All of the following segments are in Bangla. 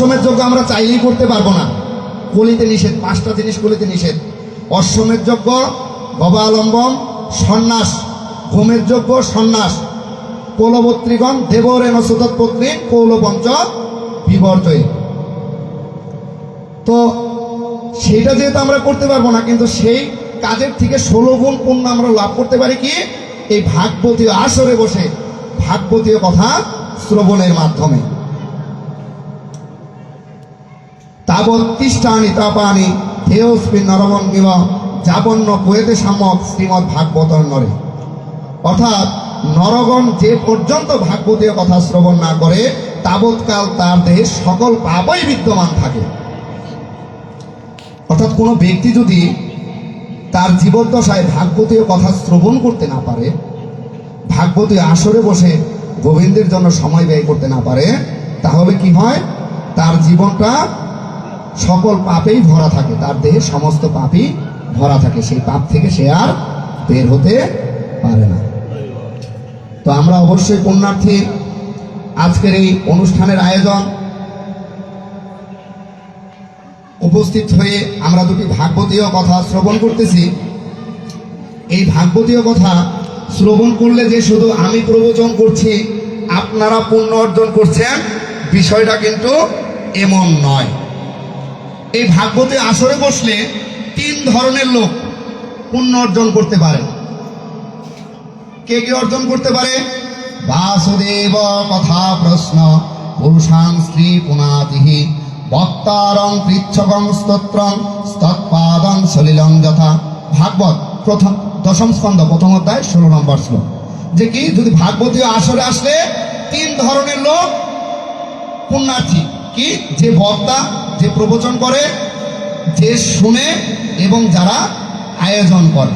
অশ্বমের যজ্ঞ আমরা চাইলেই করতে পারব না। কলিতে নিষেধ, পাঁচটা জিনিস কলিতে নিষেধ। অশ্বমের যজ্ঞ গবালম্বম সন্ন্যাস। হোমের যজ্ঞ, সন্ন্যাস। কৌলবত্রীগণ, দেবরেণ সুতৎপত্নী কৌলপঞ্চ বিবর্জয়। তো সেটা যেহেতু আমরা করতে পারব না, কিন্তু সেই কাজের থেকে ষোলো গুণ পূর্ণ আমরা লাভ করতে পারি কি? এই ভাগবতীয় আসরে বসে ভাগবতীয় কথা শ্রবণের মাধ্যমে। তাবৎ তিষ্ঠানি তাপানি থেয়স্মিন নরমঙ্গিব যাবন্য কুয়েতে সামক শ্রীমৎ ভাগবত নরে। অর্থাৎ নরগণ যে পর্যন্ত ভাগবতীয় কথা শ্রবণ না করে, তাবৎকাল তার দেহে সকল পাপই বিদ্যমান থাকে। অর্থাৎ কোনো ব্যক্তি যদি তার জীবদ্দশায় ভাগবতীয় কথা শ্রবণ করতে না পারে, ভাগবতী আসরে বসে গোবিন্দের জন্য সময় ব্যয় করতে না পারে, তাহলে কি হয়? তার জীবনটা সকল পাপেই ভরা থাকে, তার দেহে সমস্ত পাপই ভরা থাকে, সেই পাপ থেকে সে আর বের হতে পারে না। তো আমরা অবশ্যই পুণ্যার্থী, আজকের এই অনুষ্ঠানের আয়োজন উপস্থিত হয়ে আমরা দুটি ভাগবতীয় কথা শ্রবণ করতেছি। এই ভাগবতীয় কথা শ্রবণ করলে যে শুধু আমি প্রবচন করছি, আপনারা পুণ্য অর্জন করছেন, বিষয়টা কিন্তু এমন নয়। এই ভাগবতী আসরে বসলে তিন ধরনের লোক পুণ্য অর্জন করতে পারে। কে কে অর্জন করতে পারে? বাসুদেব কথা প্রশ্ন পুরুষাং স্ত্রী পুনাতিহি, বক্তারং পৃচ্ছকং স্তোত্রং, স্তৎপাদং সলিলং যথা। ভাগবত প্রথম, দশম স্কন্ধ, প্রথম অধ্যায়, ষোলো নম্বর শ্লোক। যে কি? যদি ভাগবতীয় আসরে আসলে তিন ধরনের লোক পুণ্যার্থী। কি? যে বক্তা, যে প্রবচন করে, যে শুনে এবং যারা আয়োজন করে।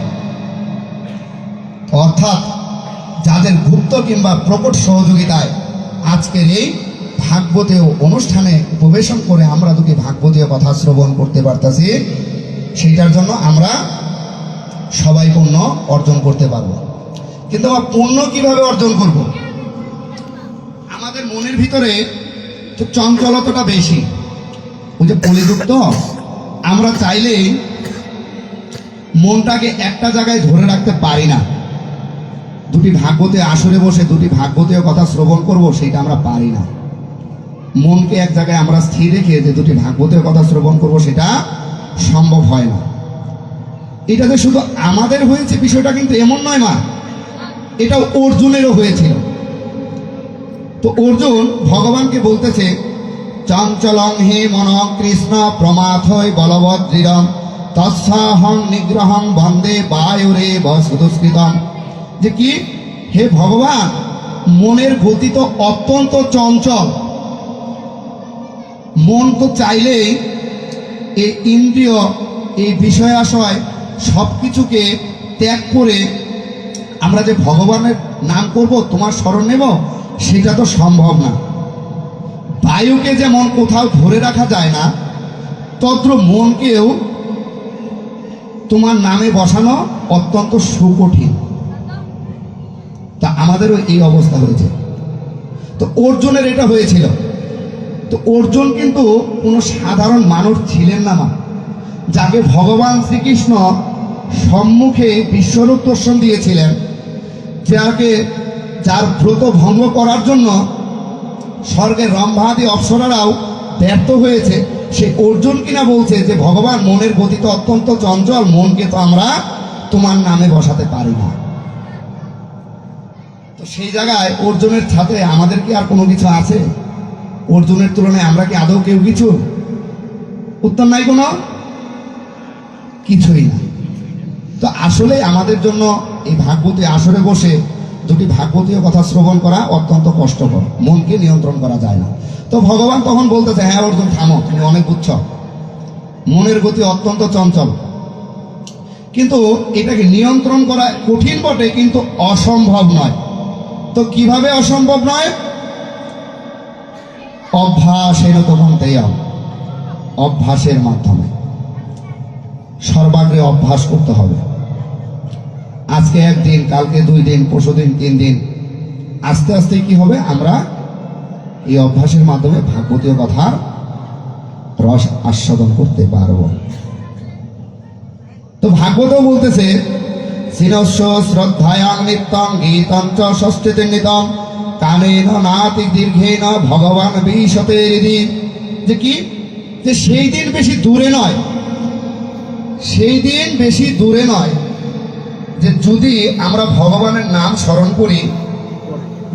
অর্থাৎ যাদের গুপ্ত কিংবা প্রকট সহযোগিতায় আজকের এই ভাগবতীয় অনুষ্ঠানে প্রবেশন করে আমরা দুটি ভাগবতীয় কথা শ্রবণ করতে পারতাছি, সেইটার জন্য আমরা সবাই পুণ্য অর্জন করতে পারব। কিন্তু আমরা পুণ্য কীভাবে অর্জন করব? আমাদের মনের ভিতরে চঞ্চলতাটা বেশি। ওই যে পলিযুক্ত আমরা চাইলেই মনটাকে একটা জায়গায় ধরে রাখতে পারি না। দুটি ভাগবতে আসরে বসে, দুটি ভাগবতীয় কথা শ্রবণ করব, সেটা আমরা পারি না। মনকে এক জায়গায় আমরা স্থির রেখে যে দুটি ভাগবতীয় কথা শ্রবণ করব, সেটা সম্ভব হয় না। এটা যে শুধু আমাদের হয়েছে বিষয়টা কিন্তু এমন নয় মা, এটা অর্জুনেরও হয়েছিল। তো অর্জুন ভগবানকে বলতেছে, চঞ্চলং হে মন কৃষ্ণ প্রমাথয় বলবৎ দৃঢ়ম তৎসাহং নিগ্রহং বন্দে বায়ুরে বসুদস্কৃতম যে কি? হে ভগবান, মনের গতি তো অত্যন্ত চঞ্চল। মন তো চাইলেই এই ইন্দ্রিয়, এই বিষয় আশয় সব কিছুকে ত্যাগ করে আমরা যে ভগবানের নাম করব, তোমার স্মরণ নেব? সেটা তো সম্ভব না। বায়ুকে যেমন কোথাও ধরে রাখা যায় না, তদ্র মনকেও তোমার নামে বসানো অত্যন্ত সুকঠিন। তা আমাদেরও এই অবস্থা হয়েছে। তো অর্জুনের এটা হয়েছিল। তো অর্জুন কিন্তু কোনো সাধারণ মানুষ ছিলেন না মা। যাকে ভগবান শ্রীকৃষ্ণ সম্মুখে বিশ্বরূপ দর্শন দিয়েছিলেন, যাকে যার ব্রত ভঙ্গ করার জন্য স্বর্গের রম্ভাদি অপ্সরারাও ব্যর্থ হয়েছে। সে অর্জুন কিনা বলছে যে, ভগবান, মনের গতি তো অত্যন্ত চঞ্চল, মনকে তো আমরা তোমার নামে বসাতে পারি না। তো সেই জায়গায় অর্জুনের ছাতে আমাদের কি আর কোনো কিছু আছে? অর্জুনের তুলনায় আমরা কি আদৌ কেউ কিছু? উত্তর নাই কোনো? কিছুই না। তো আসলে আমাদের জন্য এই ভাগবতী আসরে বসে দুটি ভাগবতীয় কথা শ্রবণ করা অত্যন্ত কষ্টকর। মনকে নিয়ন্ত্রণ করা যায় না। তো ভগবান তখন বলতেছে হ্যাঁ অর্জুন, থামো, তুমি অনেক বুঝছ মনের গতি অত্যন্ত চঞ্চল। কিন্তু এটাকে নিয়ন্ত্রণ করা কঠিন বটে, কিন্তু অসম্ভব নয়। তো কীভাবে অসম্ভব নয়? অভ্যাসের তখন তেয়াম অভ্যাসের মাধ্যমে। সর্বাগ্রে অভ্যাস করতে হবে। আজকে একদিন, কালকে দুই দিন, পরশু দিন, তিন দিন। আস্তে আস্তে কি হবে? আমরা এই অভ্যাসের মাধ্যমে ভাগবতীয় কথার রস আস্বাদন করতে পারব। তো ভাগবত বলতেছে শিরস্য শ্রদ্ধায়াং নিত্যং গীতঞ্চ ষষ্ঠীতে নিতম, কামেন নাতি দীর্ঘেন ভগবান বিশতে দিন যে কি? যে সেই দিন বেশি দূরে নয়। সেই দিন বেশি দূরে নয়। যে যদি আমরা ভগবানের নাম স্মরণ করি,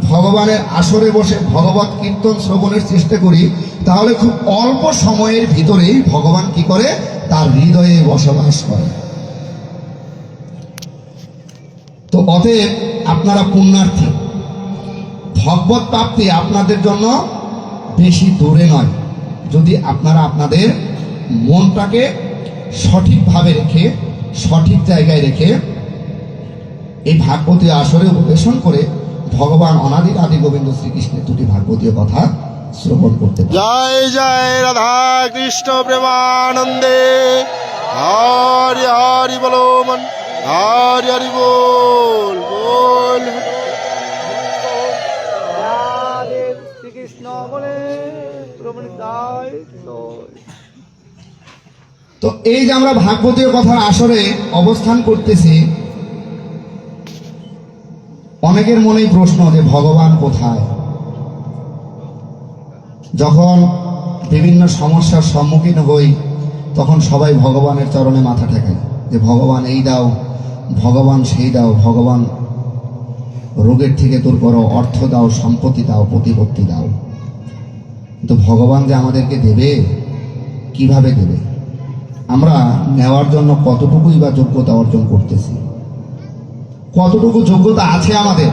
ভগবানের আসরে বসে ভগবত কীর্তন শ্রবণের চেষ্টা করি, তাহলে খুব অল্প সময়ের ভিতরেই ভগবান কি করে? তার হৃদয়ে বসবাস করে। তো অতএব আপনারা পুণ্যার্থী, ভগবত প্রাপ্তি আপনাদের জন্য বেশি দূরে নয়। যদি আপনারা আপনাদের মনটাকে সঠিকভাবে রেখে, সঠিক জায়গায় রেখে এই ভাগবতীয় আসরে উপবেশন করে ভগবান অনাদি আদি গোবিন্দ শ্রীকৃষ্ণের দুটি ভাগবতীয় কথা শ্রবণ করতে জয় জয় রাধা কৃষ্ণ প্রেমানন্দে। হরি হরি বলো মন হরি হরি বল বল। শ্রীকৃষ্ণ বলে তো এই যে আমরা ভাগবতীয় কথার আসরে অবস্থান করতেছি অনেকের মনেই প্রশ্ন যে ভগবান কোথায়? যখন বিভিন্ন সমস্যার সম্মুখীন হই, তখন সবাই ভগবানের চরণে মাথা ঠেকায় যে ভগবান এই দাও, ভগবান সেই দাও, ভগবান রোগের থেকে দূর করো, অর্থ দাও, সম্পত্তি দাও, প্রতিপত্তি দাও। কিন্তু ভগবান যে আমাদেরকে দেবে, কীভাবে দেবে? আমরা নেওয়ার জন্য কতটুকুই বা যোগ্যতা অর্জন করতেছি? কতটুকু যোগ্যতা আছে আমাদের?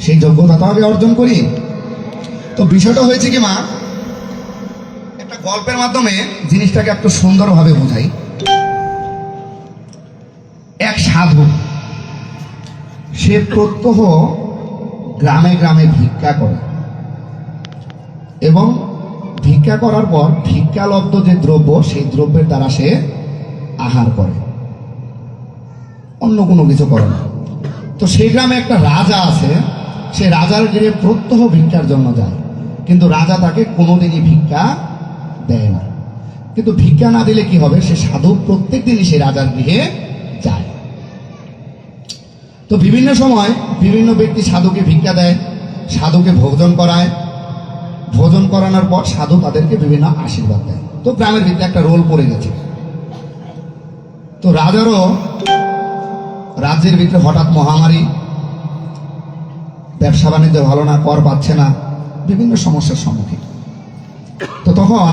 সেই যোগ্যতা তো আমি অর্জন করি। তো বিষয়টা হয়েছে কি মা, একটা গল্পের মাধ্যমে জিনিসটাকে একটু সুন্দরভাবে বোঝাই। এক সাধু, সে প্রত্যহ গ্রামে গ্রামে ভিক্ষা করে। এবং ভিক্ষা করার পর ভিক্ষালব্ধ যে দ্রব্য, সেই দ্রব্যের দ্বারা সে আহার করে। অন্য কোনো কিছু করে না। তো সেই গ্রামে একটা রাজা আছে, সে রাজার গৃহে প্রত্যহ ভিক্ষার জন্য যায়। কিন্তু রাজা তাকে কোনোদিনই ভিক্ষা দেয় না। কিন্তু ভিক্ষা না দিলে কি হবে? সে সাধু প্রত্যেক দিনই সে রাজার গৃহে যায়। তো বিভিন্ন সময় বিভিন্ন ব্যক্তি সাধুকে ভিক্ষা দেয়, সাধুকে ভোজন করায়। ভোজন করানোর পর সাধু তাদেরকে বিভিন্ন আশীর্বাদ দেয়। তো গ্রামের ভিতরে একটা রোল পড়ে গেছে। তো রাজারও রাজ্যের ভিতরে হঠাৎ মহামারী, ব্যবসা বাণিজ্য ভালো না, কর পাচ্ছে না, বিভিন্ন সমস্যার সম্মুখীন। তো তখন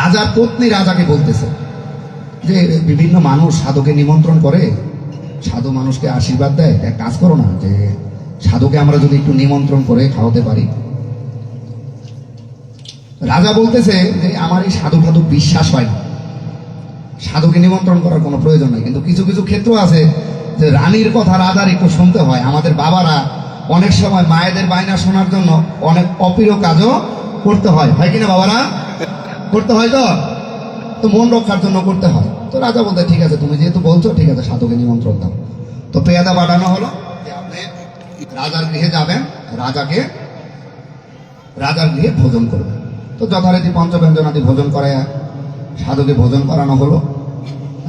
রাজার পত্নী রাজাকে বলতেছে যে, বিভিন্ন মানুষ সাধুকে নিমন্ত্রণ করে, সাধু মানুষকে আশীর্বাদ দেয়, এক কাজ করো না, যে সাধুকে আমরা যদি একটু নিমন্ত্রণ করে খাওয়াতে পারি। রাজা বলতেছে যে, আমার এই সাধু ফাধু বিশ্বাস হয় না। সাধুকে নিমন্ত্রণ করার কোনো প্রয়োজন নেই। কিন্তু কিছু কিছু ক্ষেত্র আছে যে রানীর কথা রাজার একটু শুনতে হয়। আমাদের বাবারা অনেক সময় মায়েদের বায়না শোনার জন্য অনেক অপ্রিয় কাজও করতে হয়। হয় কিনা বাবারা? করতে হয় তো? তো মন রক্ষার জন্য করতে হয়। তো রাজা বলতে, ঠিক আছে, তুমি যেহেতু বলছো, ঠিক আছে, সাধুকে নিমন্ত্রণ দাও। তো পেয়াদা পাঠানো হলো রাজার গৃহে যাবেন, রাজাকে, রাজার গৃহে ভোজন করবেন। তো যথারীতি পঞ্চব্যঞ্জনাদি ভোজন করে সাধুকে ভোজন করানো হলো।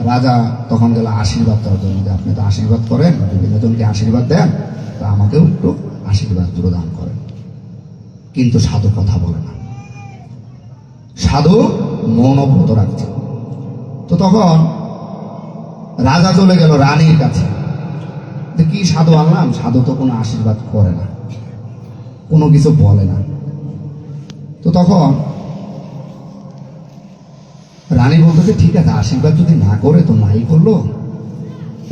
রাজা তখন গেল আশীর্বাদ করার জন্য। যে আপনি তো আশীর্বাদ করেন বিভিন্ন জনকে আশীর্বাদ দেন, তো আমাকেও একটু আশীর্বাদ প্রদান করেন। কিন্তু সাধু কথা বলে না। সাধু মৌনব্রত রাখছে। তো তখন রাজা চলে গেল রানীর কাছে। কি সাধু আনলাম? সাধু তো কোনো আশীর্বাদ করে না। কোনো কিছু বলে না। তো তখন রানী বলতেছে, ঠিক আছে, আশীর্বাদ যদি না করে, তো নাই করল।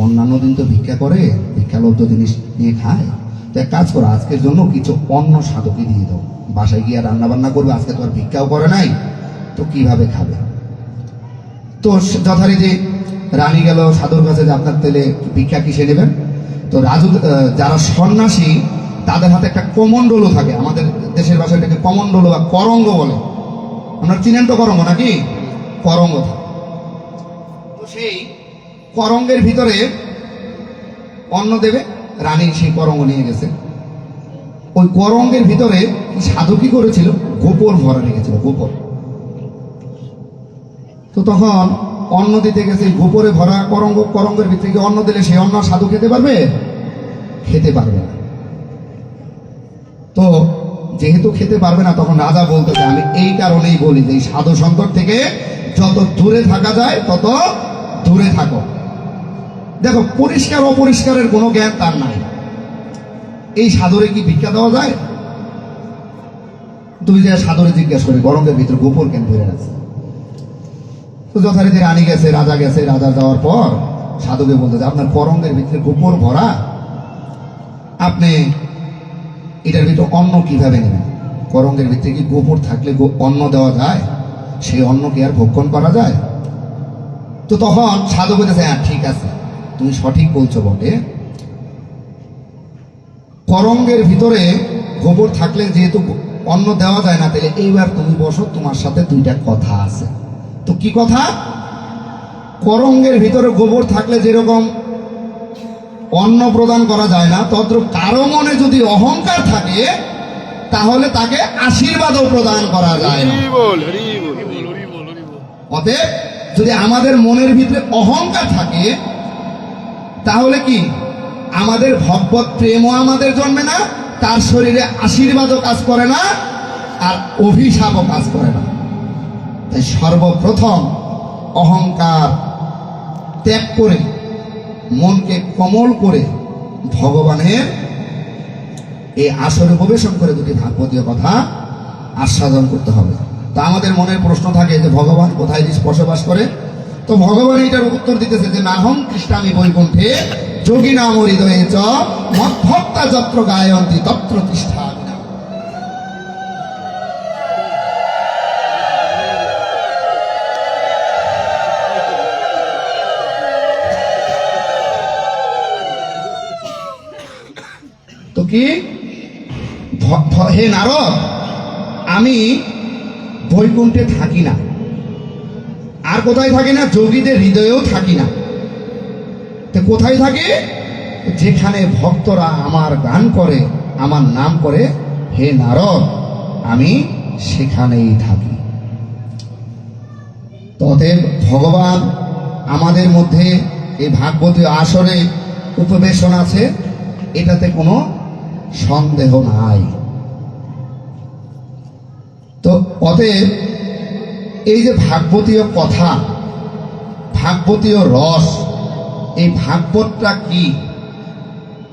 অন্যান্য দিন তো ভিক্ষা করে ভিক্ষালব্ধ জিনিস নিয়ে খায়। তো এক কাজ করো, আজকের জন্য কিছু অন্য সাধকে দিয়ে দাও। বাসায় গিয়ে রান্না বান্না করবে, আজকে তো আর ভিক্ষাও করে নাই, তো কীভাবে খাবে? তো যথারীতি রানী গেল সাধুর কাছে, যে আপনার তেলে ভিক্ষা কিসে নেবেন? তো রাজু যারা সন্ন্যাসী, তাদের হাতে একটা কমণ্ডলও থাকে। আমাদের দেশের ভাষায় এটাকে কমণ্ডল বা করঙ্গ বলে। আপনার চিনেন তো করঙ্গ নাকি? করঙ্গ তো সেই করঙ্গের ভিতরে অন্ন দেবে রানী সেই করঙ্গ নিয়ে গেছে। ওই করঙ্গের ভিতরে সাধু কি করেছিল? গোপর ভরা রেখেছিল গোপর তো তখন অন্ন দিতে গেছে গোপরে ভরা করঙ্গ করঙ্গের ভিতরে কি অন্ন দিলে সেই অন্ন সাধু খেতে পারবে? খেতে পারবে না। তো যেহেতু খেতে পারবে না, তখন রাজা বলতেছে আমি এই কারণেই বলি যে সাধু সন্তর থেকে যত দূরে থাকা যায়, তত দূরে থাকো। দেখো, পরিষ্কার অপরিষ্কারের কোনো জ্ঞান তার নাই। এই সাধুরে কি ভিক্ষা দেওয়া যায়? তুমি যে সাধুরে জিজ্ঞেস করে গরমের ভিতরে গোপর কেন ধরে রাখছে তো যথারীতি রানী গেছে, রাজা গেছে, রাজা যাওয়ার পর সাধুকে বলতে আপনার করঙ্গের ভিতরে গোপর ভরা? আপনি এটার ভিতরে অন্ন কীভাবে নেবেন করঙ্গের ভিতরে কি গোবর থাকলে অন্ন দেওয়া যায়? সেই অন্ন কি আর ভক্ষণ করা যায়? তো তখন সাধু বলেছে হ্যাঁ ঠিক আছে। তুমি সঠিক বলছো বটে। করঙ্গের ভিতরে গোবর থাকলে যেহেতু অন্ন দেওয়া যায় না, তাহলে এইবার তুমি বসো, তোমার সাথে দুইটা কথা আছে। তো কি কথা? করঙ্গের ভিতরে গোবর থাকলে যেরকম অন্ন প্রদান করা যায় না তদ্রূপ কারও মনে যদি অহংকার থাকে তাহলে তাকে আশীর্বাদও প্রদান করা যায় না। অতএব যদি আমাদের মনের ভিতরে অহংকার থাকে তাহলে কি? আমাদের ভগবত প্রেমও আমাদের জন্মে না তার শরীরে আশীর্বাদও কাজ করে না আর অভিশাপও কাজ করে না। তাই সর্বপ্রথম অহংকার ত্যাগ করে মনকে কমল করে ভগবানের এই আসরে প্রবেশন করে দুটি ভাগবতীয় কথা আস্বাদন করতে হবে। তা আমাদের মনের প্রশ্ন থাকে যে, ভগবান কোথায় বসবাস করে? তো ভগবান এটার উত্তর দিতেছে যে, নাহং কৃষ্ণামি বৈকুণ্ঠে যোগী নাম হৃদয়ে চ মদ্ভক্তা যত্র গায়ন্তী তত্র তিষ্ঠা কি? হে নারদ, আমি বৈকুণ্ঠে থাকি না। আর কোথায় থাকি না? যোগীদের হৃদয়েও থাকি না। তো কোথায় থাকি? যেখানে ভক্তরা আমার গান করে, আমার নাম করে, হে নারদ, আমি সেখানেই থাকি। ততএব ভগবান আমাদের মধ্যে এই ভাগবতী আসরে উপবেশন আছে। এটাতে কোনো সন্দেহ নাই। তো অতএব এই যে ভাগবতীয় কথা, ভাগবতীয় রস, এই ভাগবতটা কি?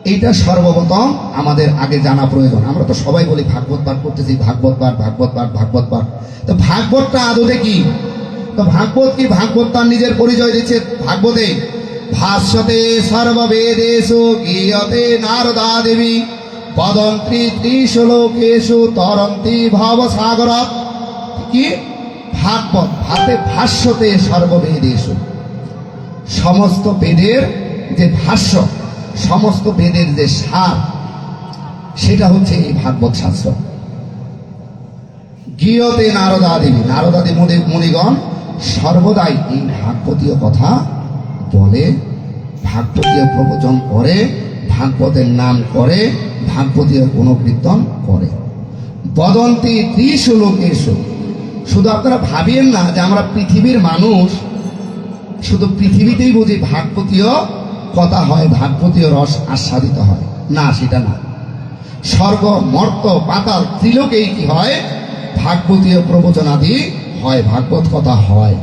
এইটা সর্বপ্রথম আমাদের আগে জানা প্রয়োজন। আমরা তো সবাই বলি ভাগবত পাঠ করতেছি, ভাগবত পাঠ ভাগবত পাঠ ভাগবত পাঠ। তো ভাগবতটা আদতে কি? তো ভাগবত কি? ভাগবত তার নিজের পরিচয় দিচ্ছে ভাগবতে। ভাষ্যতে সর্ববেদেশু নারদা দেবী। পদন্ত্রী ত্রিশলোকেশু তরন্তি ভবসাগর কি ভাগবত ভাতে ভাষ্যতে সর্ববেদেশু সমস্ত বেদের যে ভাষ্য সমস্ত বেদের যে সার সেটা হচ্ছে এই ভাগবত শাস্ত্র। গৃহতে নারদাদেবী। নারদাদি মুনি মুনিগণ সর্বদাই এই ভাগবতীয় কথা বলে, ভাগবতীয় প্রবচন করে ভাগবতের নাম করে, ভাগবতীয় গুণকীর্তন করে। বদন্তি ত্রিশলোকেশু শুধু আপনারা ভাবিয়েন না যে আমরা পৃথিবীর মানুষ, শুধু পৃথিবীতেই বুঝি ভাগবতীয় কথা হয়, ভাগবতীয় রস আস্বাদিত হয়। না, সেটা না। স্বর্গ, মর্ত, পাতাল ত্রিলোকেই কি হয়? ভাগবতীয় প্রবচনাদি হয়, ভাগবত কথা হয়।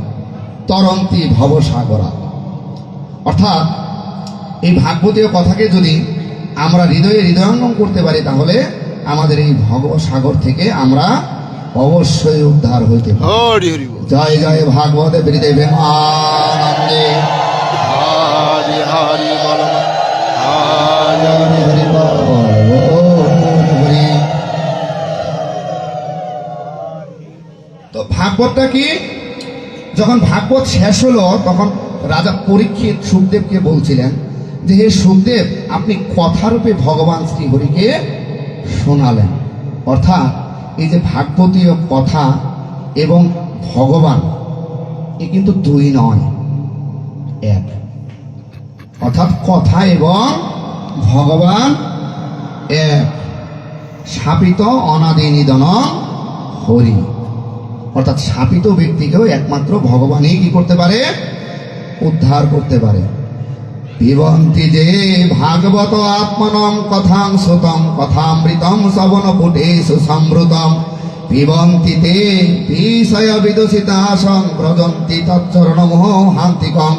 তরন্তি ভবসাগরা অর্থাৎ ভাগবতীয় কথাকে যদি আমরা হৃদয়ে হৃদয়ঙ্গম করতে পারি তাহলে আমাদের এই ভবসাগর থেকে আমরা অবশ্যই উদ্ধার হইতে জয় জয় ভাগবত বৃদেবে আনন্দে। হরি হরি বল। হরি হরি হরি বল, হরি। তো ভাগবতটা কি? যখন ভাগবত শেষ হলো তখন রাজা পরীক্ষিত সুখদেবকে বলছিলেন যে হে সুখদেব আপনি কথারূপে ভগবান শ্রীহরিকে শোনালেন। অর্থাৎ এই যে ভাগবতীয় কথা এবং ভগবান, এ কিন্তু দুই নয়, এক। অর্থাৎ কথা এবং ভগবান এক। শাপিত অনাদি নিধন হরি। অর্থাৎ শাপিত ব্যক্তিকেও একমাত্র ভগবানই কি করতে পারে? উদ্ধার করতে পারে। পিবন্তি যে ভাগবত আত্মনম কথাং শ্রুতম কথামৃতম শ্রবণ পুটে সুসম্ভৃতম পিবন্তি তে বিষয় বিদুষিতাসং ব্রজন্তি তৎচরণমোহ হান্তিকম।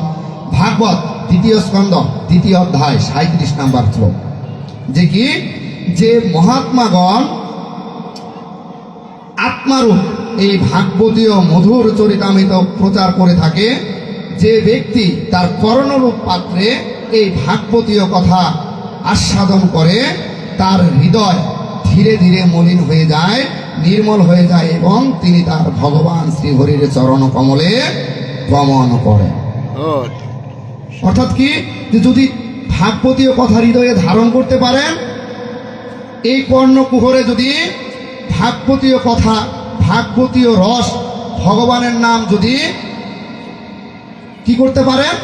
ভাগবত, দ্বিতীয় স্কন্দ দ্বিতীয় অধ্যায় সাঁত্রিশ নাম্বার শ্লোক। যে কি? যে মহাত্মাগণ আত্মারূপ এই ভাগবতীয় মধুর চরিতামিত প্রচার করে থাকে, যে ব্যক্তি তার করণরূপ পাত্রে এই ভাগবতীয় কথা আস্বাদন করে তার হৃদয় ধীরে ধীরে মলিন হয়ে যায় নির্মল হয়ে যায় এবং তিনি তার ভগবান শ্রীহরির চরণ কমলে গমন করেন অর্থাৎ কি? যে যদি ভাগবতীয় কথা হৃদয়ে ধারণ করতে পারেন এই কর্ণকুহরে যদি ভাগবতীয় কথা ভাগবতীয় রস ভগবানের নাম যদি কি করতে পারেন?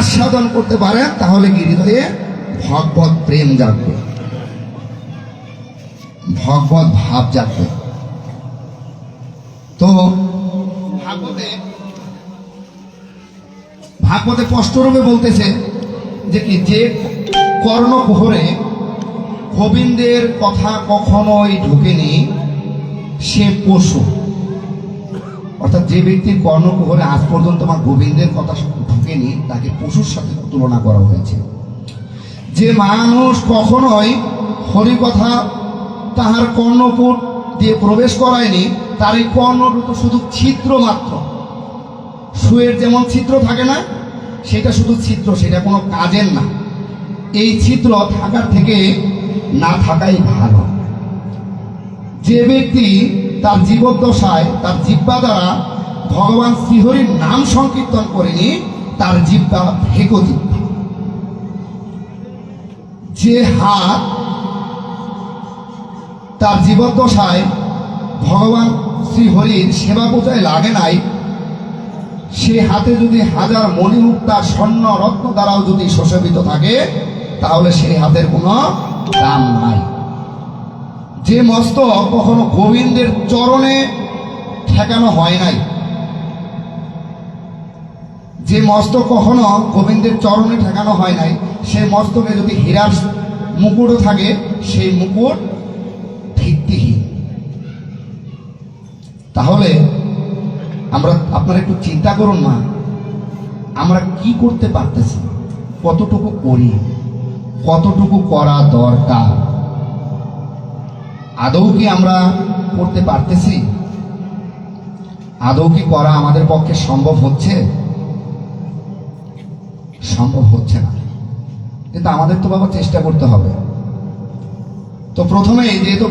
আস্বাদন করতে পারেন তাহলে কি হৃদয়ে ভগবত প্রেম জাগবে। ভগবত ভাব জাগবে। তো ভাগবতে ভাগবতে স্পষ্টরূপে বলতেছে যে কি, যে কর্ণ কর্ণকুহরে গোবিন্দের কথা কখনোই ঢুকেনি, সে পশু। অর্থাৎ যে ব্যক্তির কর্ণকুহরে আজ পর্যন্ত আমার গোবিন্দের কথা ঢুকেনি তাকে পশুর সাথে তুলনা করা হয়েছে। যে মানুষ কখনোই হরি কথা তাহার কর্ণপুর দিয়ে প্রবেশ করায়নি তার এই কর্ণরূপ শুধু ছিদ্র মাত্র। সুয়ের যেমন ছিদ্র থাকে না, সেটা শুধু ছিদ্র, সেটা কোনো কাজের না। এই ছিদ্র থাকার থেকে না থাকাই ভালো। যে ব্যক্তি তার জীবদ্দশায়, তার জিব্বা দ্বারা ভগবান শ্রীহরির নাম সংকীর্তন করেনি তার জিব্বা ভেকো জিব্বা যে হাত তার জীবদ্দশায় ভগবান শ্রীহরির সেবা পূজায় লাগে নাই, সে হাতে যদি হাজার মণিমুক্তা স্বর্ণ রত্ন দ্বারাও যদি শোষবিত থাকে, তাহলে সেই হাতের কোনো দাম নাই। যে মস্তক কখনো গোবিন্দের চরণে ঠেকানো হয় নাই যে মস্তক কখনো গোবিন্দের চরণে ঠেকানো হয় নাই, সেই মস্তকে যদি হীরার মুকুটও থাকে, সেই মুকুট ভিত্তিহীন। তাহলে আমরা আপনারা একটু চিন্তা করুন না আমরা কি করতে পারতেছি? কতটুকু করি? কতটুকু করা দরকার? আদৌ কি আমরা করতে পারতেছি? আদৌ কি করা আমাদের পক্ষে সম্ভব হচ্ছে? সম্ভব হচ্ছে না। কিন্তু আমাদের তো বাবা চেষ্টা করতে হবে। তো প্রথমে যেহেতু